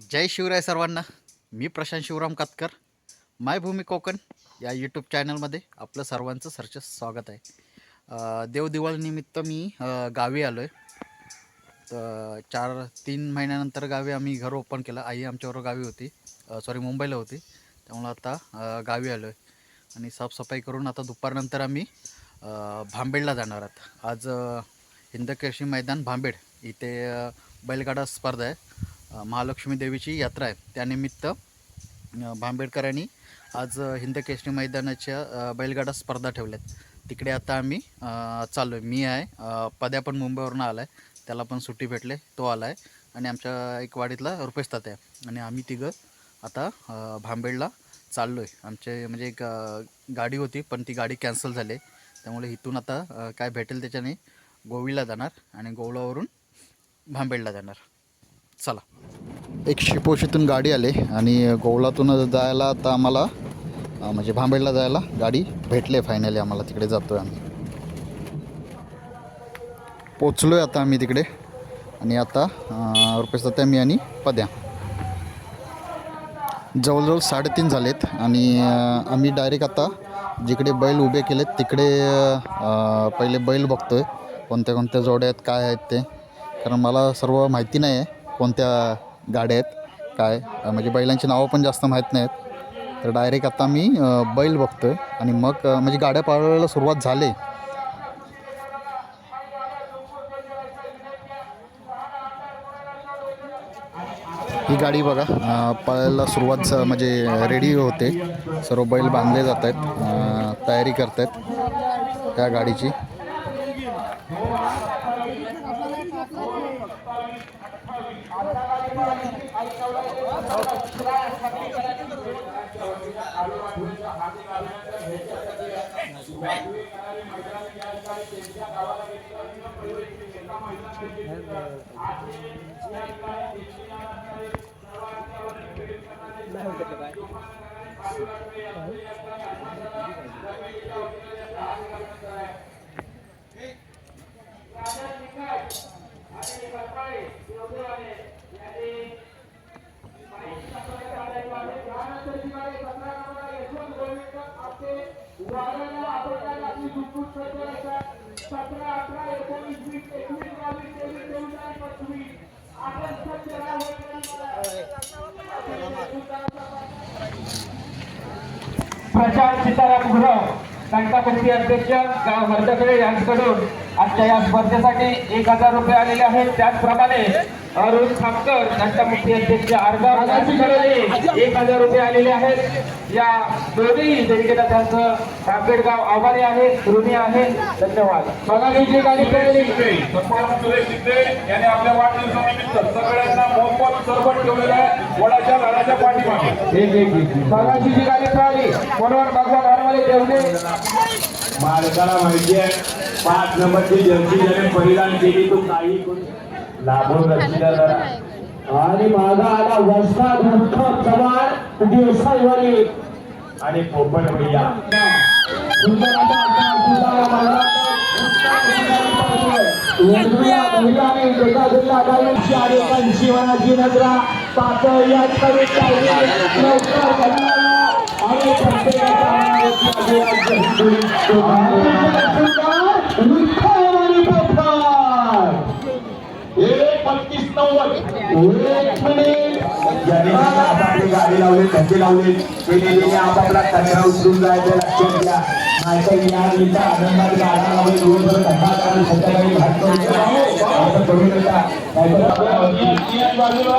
जय शिवराय सर्वांना. मी प्रशांत शिवराम कातकर. मायभूमी कोकण या यूट्यूब चॅनलमध्ये आपलं सर्वांचं सरच स्वागत आहे. देवदिवाळीनिमित्त मी गावी आलो आहे तर चार तीन महिन्यानंतर गावी आम्ही घर ओपन केलं. आई आमच्याबरोबर गावी होती. सॉरी मुंबईला होती. त्यामुळं आता गावी आलो आहे आणि साफसफाई करून आता दुपारनंतर आम्ही भांबेडला जाणार आहोत. आज हिंदकेशी मैदान भांबेड. इथे बैलगाडा स्पर्धा आहे. महालक्ष्मी देवीची यात्रा आहे. त्यानिमित्त भांबेडकरांनी आज हिंदकेशरी मैदानाच्या बैलगाडा स्पर्धा ठेवल्यात. तिकडे आता आम्ही चाललो आहे मी आहे पद्या पण मुंबईवरून आला आहे त्याला पण सुट्टी भेटले तो आला आहे आणि आमच्या एक वाडीतला रुपेश तात्या आहे. आणि आम्ही तिघं आता भांबेडला चाललो आहे आमचे म्हणजे एक गाडी होती पण ती गाडी कॅन्सल झाली. आहे. त्यामुळे इथून आता काय भेटेल त्याच्याने गोवीला जाणार आणि गोवळावरून भांबेडला जाणार. चला. एक शिपोशीतून गाडी आली आणि गोवलातून जायला आता आम्हाला म्हणजे भांबेडला जायला गाडी भेटले फायनली आम्हाला. तिकडे जातो आहे आम्ही. पोचलो आहे आता आम्ही तिकडे. आणि आता रुपये सत्या मी आणि पद्या. जवळजवळ साडेतीन झालेत आणि आम्ही डायरेक्ट आता जिकडे बैल उभे केलेत तिकडे पहिले बैल बघतोय कोणत्या कोणत्या जोड्या आहेत काय आहेत ते. कारण मला सर्व माहिती नाही आहे कोणत्या गाड्या आहेत काय? म्हणजे बैलांची नावं पण जास्त माहीत नाहीत. तर डायरेक्ट आता मी बैल बघतो आहे आणि मग म्हणजे गाड्या पाळायला सुरुवात झाली. ही गाडी बघा पळायला सुरुवात म्हणजे रेडी होते. सर्व बैल बांधले जात आहेत तयारी करत आहेत त्या गाडीची. नाही प्रशांत सीताराम गुरव बँका कमिटी अध्यक्ष गाव वर्धकडे यांच्याकडून आजच्या या स्पर्धेसाठी एक हजार रुपये आलेले आहेत. त्याचप्रमाणे अरुण खामकर घंटामुक्ती अध्यक्ष आरगाव यांच्याकडे एक हजार रुपये आलेले आहेत. या दोन्ही देविकेला त्यांचं रामपेडगाव आभारी आहे ऋणी आहे. धन्यवाद. सोनाली जी गाडी सुरेश शिंदे यांनी आपल्या वाढदिवसानिमित्त सगळ्या ठेवलेलं आहे. वडाच्या झाडाच्या पाठीमागे. जी गाडी मनोहर हरमले ठेवले. बालकाला माहिती आहे पाच नंबरची जर्सी ज्याने परिधान केली तो काही कोण लाभून रचल्या जरा आणि माझा आला उत्तम चव्हाण दिवसाईवारी आणि पोपट भैया सुंदर. सुंदर विठ्ठलवाणी पोपट. एक पस्तीस नव्वद एक मिनिट गाडी लावली धंदे लावले आपापला कचरा उचलून जायचं लक्षात घ्या. नाहीतर या इथं आनंदात गाडा लावले दिवसभर धंदा करून संध्याकाळी भात असं करू नका. नाहीतर बाजूला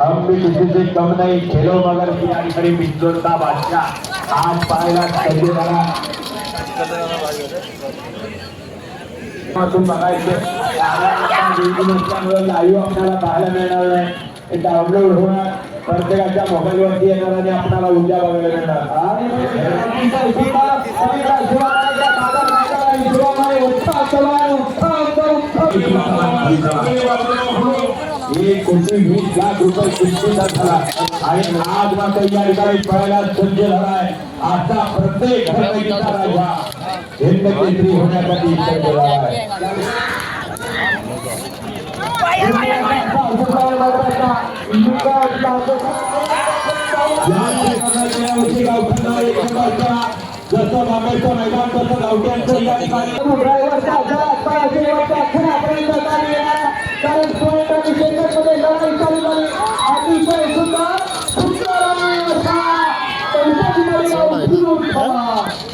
हम भी किसी से कम नहीं. खेलो मगर बिंदोर का बादशाह. आज पाहायला कधी झाला तुम्ही लाईव्ह आपल्याला पाहायला मिळणार नाही हे डाउनलोड होणार प्रत्येकाच्या मोबाईल वरती येणार आणि आपल्याला उद्या बघायला मिळणार एक कोटी वीस लाख रुपये किमतीचा झाला आणि आज मात्र या ठिकाणी पळायला सज्ज झालाय आता प्रत्येक घरपैकीचा राजा हिंद होण्यासाठी केला आहे. जसं बाबाचं मैदान तसं गावठ्यांचं या ठिकाणी काही तर चढ आहे ना एकदम चढ आहे या ठिकाणी एकशे पंचावन्न गुजरातचा पुण्याकडला संघ या ठिकाणी जागेवरती गोळा टाकला, माटला टाकला. जसे प्रेरित तसं धाव टेकवली. सगळ्यांना बरोबर करतो. आणि माऊलीवरती अतिशय सुंदर खेळण्याचं कौशल्य.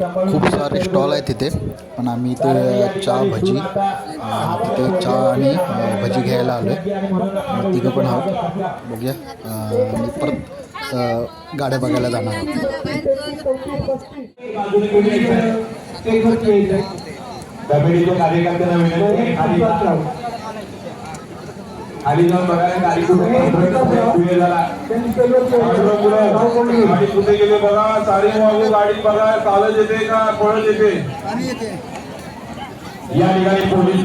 खूप सारे स्टॉल आहेत तिथे. पण आम्ही इथे चहा भजी तिथे चहा आणि भजी घ्यायला आलो आहे तिघं पण आहोत. बघूया आणि परत गाड्या बघायला जाणार आहोत. कार्यकर्त्यांना खाली. खाली जाऊन बघायला गाडी कुठे? गाडी कुठे? गेले बघा साडी मागू गाडी बघा चालत येते का? पळत येते? या ठिकाणी पोलीस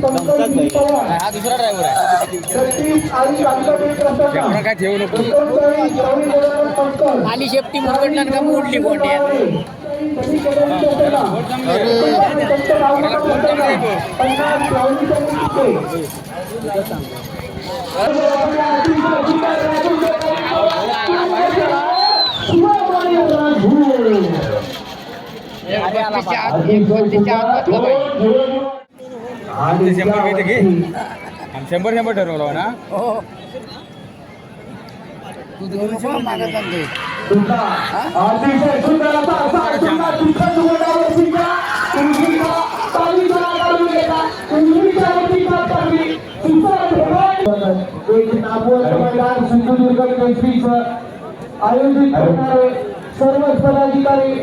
हा दुसरा ड्रायव्हर आहे काय ठेवू नको. आणि शेपटी मुरगडला का मोडली कोंडी शंभर शंभर ठरवलं ना अतिशय असा असा आयोजित करणारे पदाधिकारी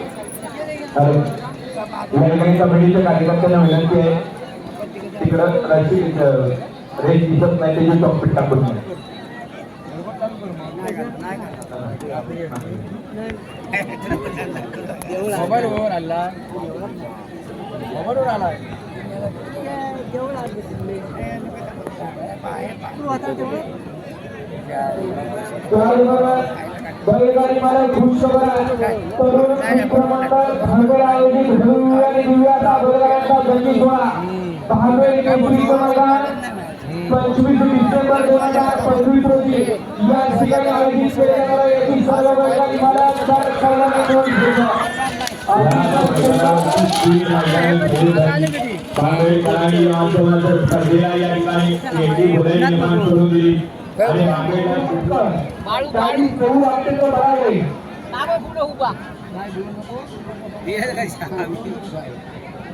कमिटीच्या कार्यकर्त्यांना विनंती आहे तिकडं रेंज दिसत नाही त्याची टॉपिक टाकून मोबाईलवर आला मोबाईलवर आला बैलगाडी मला खुश तरुण क्रमांक भांडवल आयोजित भव्य आणि बैलगाड्यांचा जंगी सोहळा भांडवल मैदान पंचवीस डिसेंबर दोन हजार पंचवीस रोजी या ठिकाणी आयोजित केले जाणार आहे. येथील सर्व बैलगाडी मला सर्वांना नोंद घेतो. पांढरेकरांनी आमच्या स्पर्धेला या ठिकाणी वेगळी होळी निर्माण करून दिली आणि मागेला गाडी प्रभू वाटते तो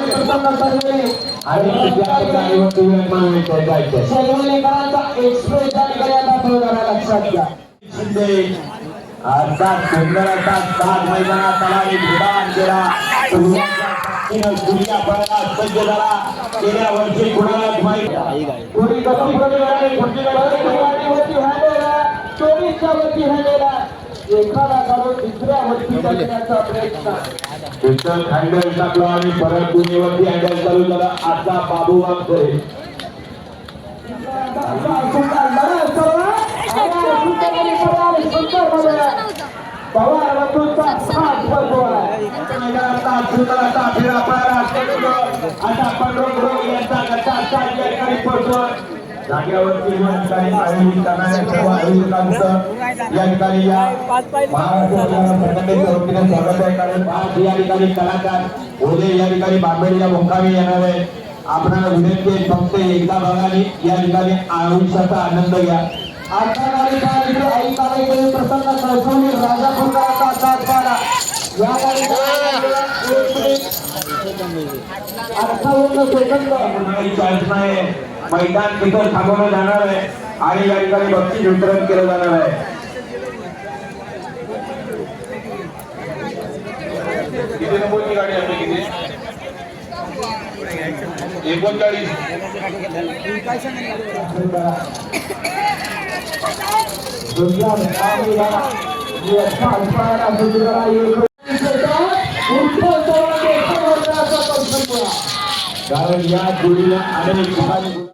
बघावे एकमेकांना गवताना होईना आपल्याला विनाशून झाले काळजीपूर्वक समाला विनंती आहे बरं का. भगवंताने विराजमान परशुराम अरे दमले गेल्या वर्षी कुणालाच माहिती कोणी कशी प्रकारे चोवीसच्या वरती हॅलेला एखादा काढून दुसऱ्या वरती टाकण्याचा प्रयत्न तिथं हँडल टाकलं आणि परत गुन्हेवरती हँडल चालू झाला आता बाबू वागतोय पवार बंधूंचा साथ बसतो आता सुंदराचा फेरा आता पंढरपूर यांचा गटा साथ या ठिकाणी पडतो जागेवरती या ठिकाणी आयोजित करणाऱ्या सर्व आयोजकांचं या ठिकाणी या महाराष्ट्र वतीने स्वागत आहे. कारण आज या ठिकाणी कलाकार या ठिकाणी बांबेडीला मुक्कामी येणार आहे आपल्याला विनंती आहे फक्त एकदा भागाने या ठिकाणी आयुष्याचा आनंद घ्या. आजच्या कार्यक्रमामध्ये आई कार्यक्रम प्रसन्न सेकंद. नाही मैदान तिथं थांबवलं जाणार आहे आणि या ठिकाणी बक्षीस वितरण केलं जाणार आहे. किती नंबरची गाडी आपली किती? एकोणचाळीस. कारण या जोडीला अनेक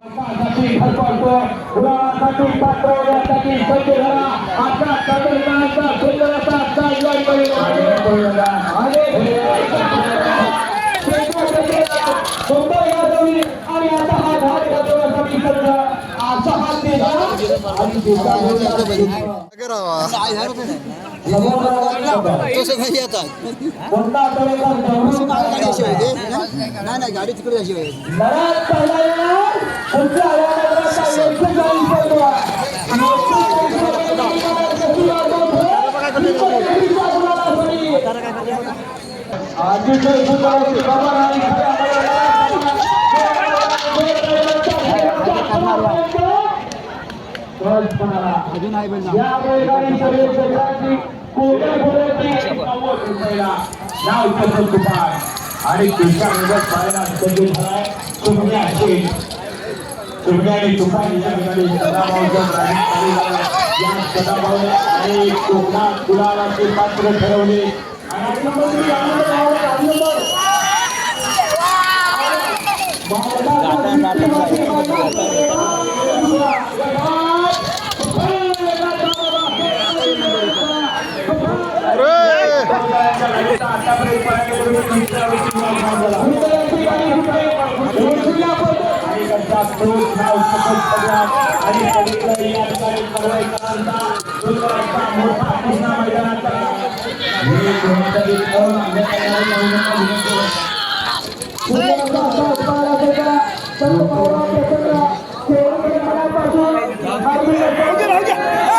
पात्र होण्यासाठी सज्ज झाला. आता तंत्रज्ञानाचा सुंदर असा आणि आता हा घाट सज्ज असा आणि कोणता नाही गाडी तिकडे अशी आहे लढत पहिला येणार पुढच्या आल्यानंतर आणि अजून आहे बैल या बैलगाडी शर्यत क्षेत्राची कोकण खोऱ्याची नव्वद रुपयाला नाव तसं तुपार आणि तुमच्या मुदत पाहायला सज्ज झालाय तुमच्या असेल तुमच्या आणि तुपार या ठिकाणी झालं. सदाभाऊने आणि कोकणात गुलाबाचे पात्र ठरवले आणि अभिनंदन आनंद गावाला अभिनंदन आणि त्यांचा तोच नाव सतत सगळ्यात आणि पलीकडे या ठिकाणी कारवाईकरांचा सुंदरचा मोठा कृष्णा मैदानाचा हे कोणीतरी कोण आपल्याला जाऊ नका विनंती आहे. पाच नंबर गाडी पाच नाही कोणाच्या गावात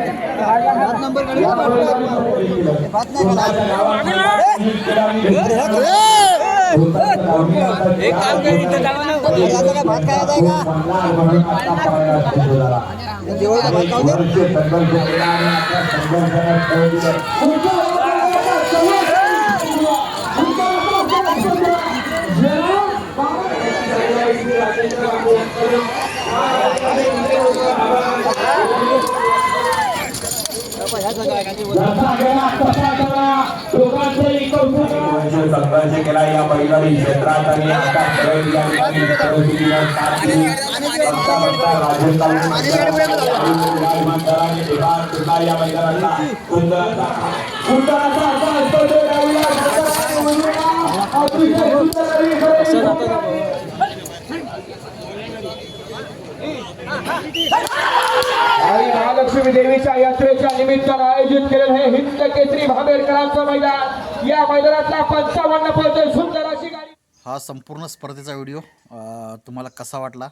ही खेळाडू घेतली. एक काम कर इथं जावा ना। काय भात खायचा आहे का मल्हार म्हणून आता पळायला सुरू झाला. जेवायचा भात खाऊ दे वर्षे संघर्ष केला आणि आता संघर्षाने खेळ दिले. वर्षे संघर्ष केला या बैलगाडी क्षेत्रात आणि आता खेळ या ठिकाणी परिस्थितीला साथ दिली. बघता बघता राजस्थान मैदानात सुद्धा या मैदानाचा सुंदर असा आणि महालक्ष्मी देवीच्या यात्रेच्या निमित्तानं आयोजित केलेलं हे हिंद केसरी भाबेरकरांचं मैदान. या मैदानातला पंचावन्न पळतोय सुंदर अशी गाडी. हा संपूर्ण स्पर्धेचा व्हिडिओ तुम्हाला कसा वाटला?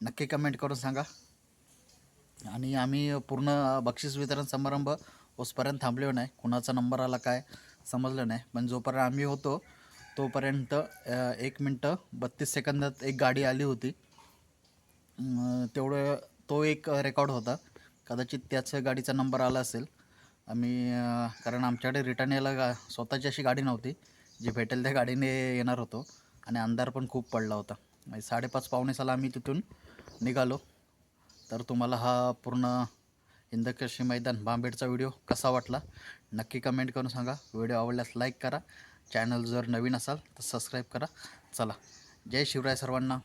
नक्की कमेंट करून सांगा. आणि आम्ही पूर्ण बक्षीस वितरण समारंभ उसपर्यंत थांबलो नाही. कुणाचा नंबर आला काय समजलं नाही. पण जोपर्यंत आम्ही होतो तोपर्यंत एक मिनटं बत्तीस सेकंदात एक गाडी आली होती. तेवढं तो एक रेकॉर्ड होता. कदाचित त्याच गाडीचा नंबर आला असेल. आम्ही कारण आमच्याकडे रिटर्न यायला गा स्वतःची अशी गाडी नव्हती जी भेटेल त्या गाडीने येणार होतो. आणि अंधार पण खूप पडला होता. म्हणजे साडेपाच पावणे साला आम्ही तिथून निघालो. तर तुम्हाला हा पूर्ण हिंदकेशी मैदान बांबेडचा व्हिडिओ कसा वाटला? नक्की कमेंट करून सांगा. व्हिडिओ आवडल्यास लाईक करा. चॅनल जर नवीन असाल तर सबस्क्राईब करा. चला. जय शिवराय सर्वांना.